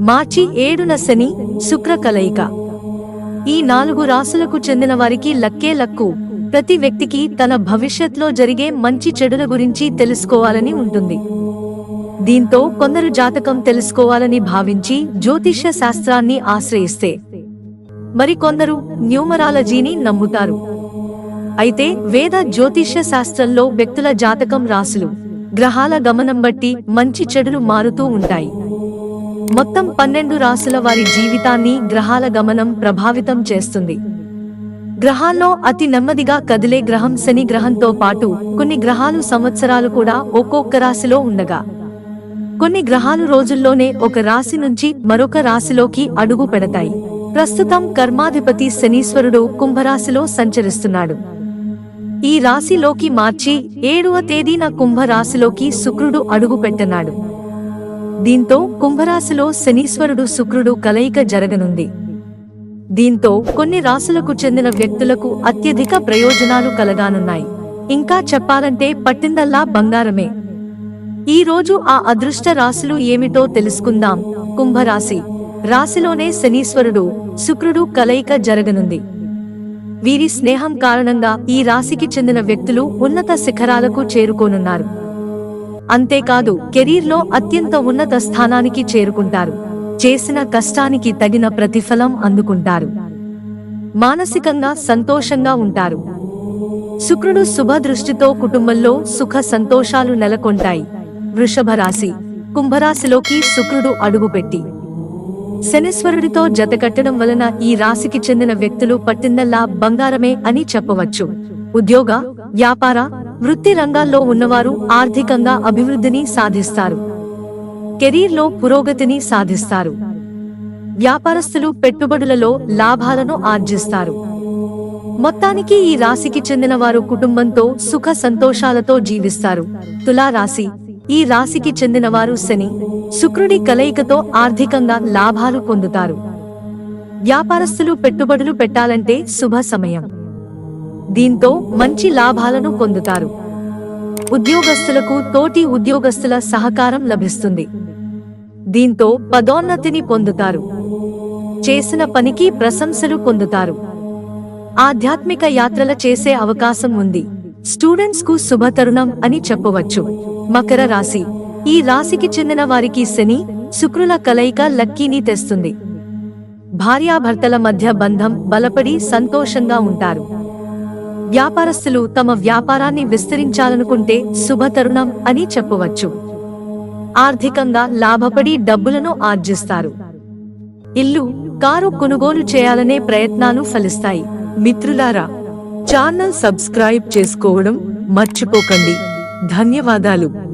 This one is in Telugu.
మార్చి ఏడున శని శుక్ర కలయిక ఈ నాలుగు రాసులకు చెందిన వారికి లక్కే లక్కు. ప్రతి వ్యక్తికి తన భవిష్యత్లో జరిగే మంచి చెడుల గురించి తెలుసుకోవాలని ఉంటుంది. దీంతో కొందరు జాతకం తెలుసుకోవాలని భావించి జ్యోతిష్య శాస్త్రాన్ని ఆశ్రయిస్తే మరికొందరు న్యూమరాలజీని నమ్ముతారు. అయితే వేద జ్యోతిష్య శాస్త్రంలో వ్యక్తుల జాతకం రాసులు. గ్రహాల గమనం బట్టి మంచి చెడులు మారుతూ ఉంటాయి. మొత్తం పన్నెండు రాసుల వారి జీవితాన్ని గ్రహాల గమనం ప్రభావితం చేస్తుంది. గ్రహాల్లో అతి నెమ్మదిగా కదిలే గ్రహం శని గ్రహంతో పాటు కొన్ని గ్రహాలు సంవత్సరాలు కూడా ఒక్కొక్క రాశిలో ఉండగా. కొన్ని గ్రహాలు రోజుల్లోనే ఒక రాశి నుంచి మరొక రాశిలోకి అడుగు పెడతాయి. ప్రస్తుతం కర్మాధిపతి శనీశ్వరుడు కుంభరాశిలో సంచరిస్తున్నాడు. ఈ రాశిలోకి మార్చి ఏడవ తేదీన కుంభరాశిలోకి శుక్రుడు అడుగు పెట్టనాడు దీంతో కుంభరాశిలో శనీశ్వరుడు శుక్రుడు కలయిక జరగనుంది. దీంతో కొన్ని రాశులకు చెందిన వ్యక్తులకు అత్యధిక ప్రయోజనాలు కలగానున్నాయి. ఇంకా చెప్పాలంటే పట్టిందల్లా బంగారమే. ఈ రోజు ఆ అదృష్ట రాశులు ఏమిటో తెలుసుకుందాం. కుంభరాశి. రాశిలోనే శనీశ్వరుడు శుక్రుడు కలయిక జరగనుంది. వీరి స్నేహం కారణంగా ఈ రాశికి చెందిన వ్యక్తులు ఉన్నత శిఖరాలకు చేరుకోనున్నారు. అంతేకాదు కెరీర్లో అత్యంత ఉన్నత స్థానానికి చేరుకుంటారు. చేసిన కష్టానికి తగిన ప్రతిఫలం అందుకుంటారు. మానసికంగా సంతోషంగా ఉంటారు. శుక్రుడు శుభదృష్టితో కుటుంబంలో సుఖ సంతోషాలు నెలకొంటాయి. వృషభ రాశి కుంభరాశిలోకి శుక్రుడు అడుగుపెట్టి. శనిశ్వరుడితో జతకట్టడం వలన ఈ రాశికి చెందిన వ్యక్తులు పట్టిందల్లా బంగారమే అని చెప్పవచ్చు. ఉద్యోగ వ్యాపార వృత్తి రంగాల్లో ఉన్నవారు ఆర్థికంగా అభివృద్ధిని సాధిస్తారు. కెరీర్లో పురోగతిని సాధిస్తారు. వ్యాపారస్తులు పెట్టుబడులలో లాభాలను ఆర్జిస్తారు. మొత్తానికి ఈ రాశికి చెందిన వారు కుటుంబంతో సుఖ సంతోషాలతో జీవిస్తారు. తులా రాశి ఈ రాశికి చెందిన వారు శని. శుక్రుడి కలయికతో ఆర్థికంగా లాభాలు పొందుతారు. వ్యాపారస్తులు పెట్టుబడులు పెట్టాలంటే శుభ సమయం. దీంతో మంచి లాభాలను పొందుతారు. ఉద్యోగస్తులకు తోటి ఉద్యోగస్తుల సహకారం లభిస్తుంది. దీంతో పదోన్నతిని పొందుతారు. చేసిన పనికి ప్రశంసలు పొందుతారు. ఆధ్యాత్మిక యాత్రల చేసే అవకాశం ఉంది. స్టూడెంట్స్కు శుభతరుణం అని చెప్పవచ్చు. మకర రాశి. ఈ రాశికి చెందిన వారికి శని శుక్రుల కలయిక లక్కీని తెస్తుంది. భార్యాభర్తల మధ్య బంధం బలపడి సంతోషంగా ఉంటారు. వ్యాపారస్తులు తమ వ్యాపారాన్ని విస్తరించాలనుకుంటే శుభతరుణం అని చెప్పవచ్చు. ఆర్థికంగా లాభపడి డబ్బులను ఆర్జిస్తారు. ఇల్లు కారు కొనుగోలు చేయాలనే ప్రయత్నాలు ఫలిస్తాయి. మిత్రులారా ఛానల్ సబ్స్క్రైబ్ చేసుకోవడం మర్చిపోకండి. ధన్యవాదాలు.